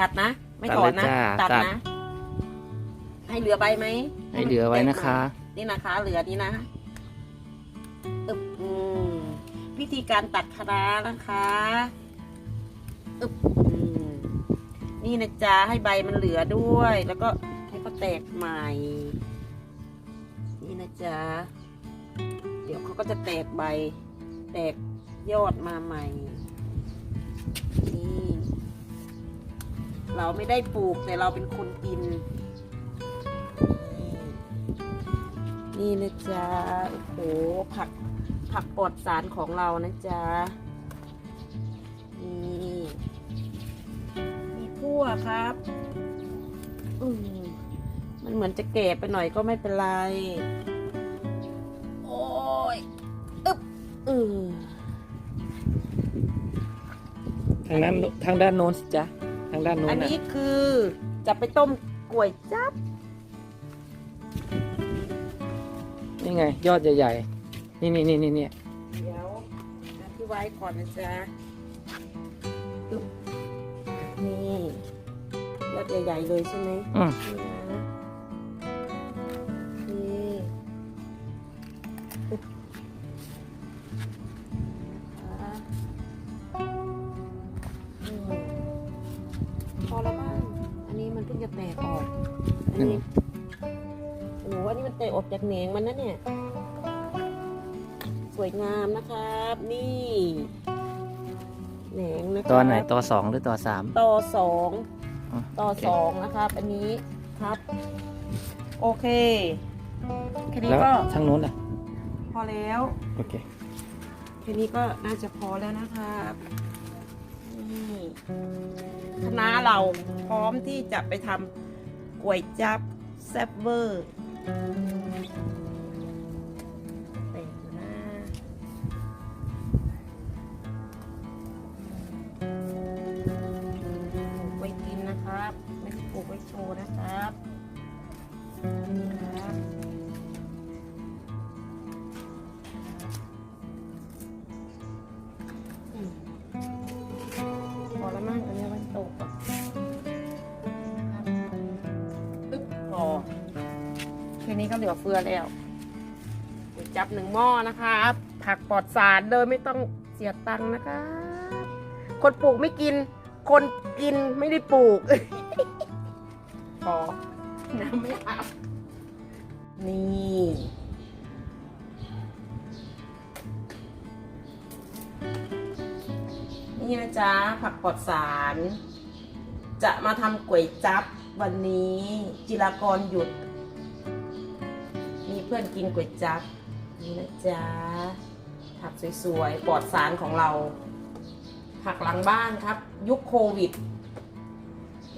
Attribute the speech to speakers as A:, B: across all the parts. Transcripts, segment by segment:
A: ตัดนะ ไม่
B: ตัด
A: ถอนนะ
B: เลยจ้า
A: ตัด
B: ตัด
A: นะ ให้เหลือใบไหม
B: ให้เหลือไว้นะคะ
A: นี่นะคะ เหลือนี่นะอึบอืมวิธีการตัดคะน้านะคะอึบอืมนี่นะจ๊ะให้ใบมันเหลือด้วย แล้วก็ให้เขาแตกใหม่ นี่นะจ๊ะ เดี๋ยวเขาก็จะแตกใบ แตกยอดมาใหม่ เราไม่ได้ปลูกแต่เราเป็นคนกิน นี่นะจ๊ะโอ้โหผักผักปลอดสารของเรานะจ๊ะนี่มีพั่วครับอืมมันเหมือนจะแก่ไปหน่อยก็ไม่เป็นไร โอ้ยอึบอือ
B: ทางด้านทางด้านโน้นสิจ๊ะางด้านโน้น
A: อัน
B: นะ
A: นี้คือจะไปต้มกล้วยจับ
B: นี่ไง ยอดใหญ่ๆ นี่นี่นี่นี่เนี่ย
A: เดี๋ยวนะพี่ไว้ก่อนนะจ๊ะอึ๊บนี่ยอดใหญ่ๆเลยใช่ไหม
B: อืม
A: มันเพิ่งจะแตกออก อันนี้โอ้โหอันนี้มันแตกออกจากแหนงมันนะเนี่ย สวยงามนะครับ นี่แหนงนะครับ
B: ตอนไหนตอสองหรือตอสาม
A: ต่อสอง
B: อ๋อ
A: ต่อ
B: โอเค
A: สองนะครับ อันนี้ครับ โอเคแค่นี้
B: แล้ว
A: ก็
B: ทางโน้นอะ
A: พอแล้ว
B: โอเค
A: แค่นี้ก็น่าจะพอแล้วนะครับนี่ น้าเราพร้อมที่จะไปทำก๋วยจับแซ่บเวอร์ นี้ก็เหลือเฟือแล้วเดี๋ยวจับหนึ่งหม้อนะครับผักปลอดสารเลยไม่ต้องเสียตังค์นะครับคนปลูกไม่กิน คนกินไม่ได้ปลูกพอน้ำไม่อาบนี่นี่นะจ๊ะผักปลอดสาร จะมาทำก๋วยจั๊บวันนี้จิรากรหยุดมี เพื่อนกินก๋วยจั๊บนี่นะจ๊ะผักสวยๆปลอดสารของเรา ผักหลังบ้านครับ ยุคโควิด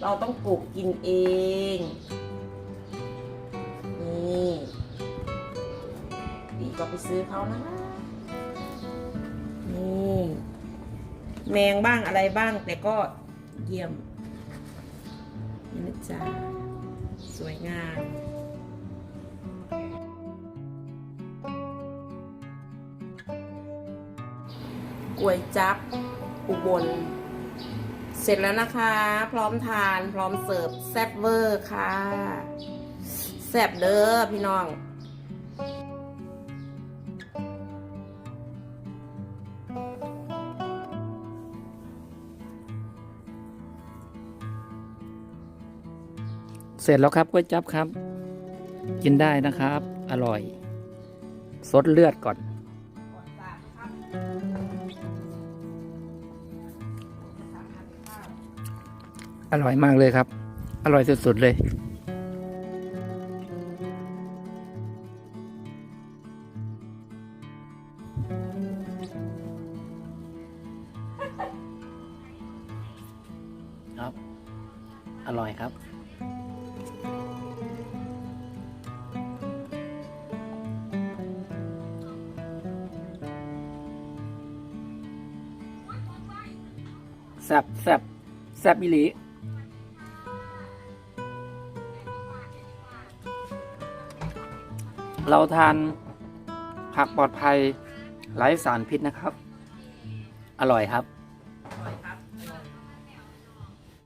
A: เราต้องปลูกกินเองนี่ดีก็ไปซื้อเขานะนี่แมงบ้างอะไรบ้างแต่ก็เยี่ยมนี่นะจ๊ะสวยงาม ก๋วยจับอุบล เสร็จแล้วนะคะ พร้อมทาน พร้อมเสิร์ฟแซ่บเวอร์ค่ะแซ่บเด้อพี่น้อง
B: เสร็จแล้วครับก๋วยจับครับ กินได้นะครับ อร่อยซดเลือดก่อน อร่อยมากเลยครับ อร่อยสุดๆเลยครับ อร่อยครับ แซบแซบแซบอิลี เราทานผักปลอดภัยไร้สารพิษนะครับ อร่อยครับ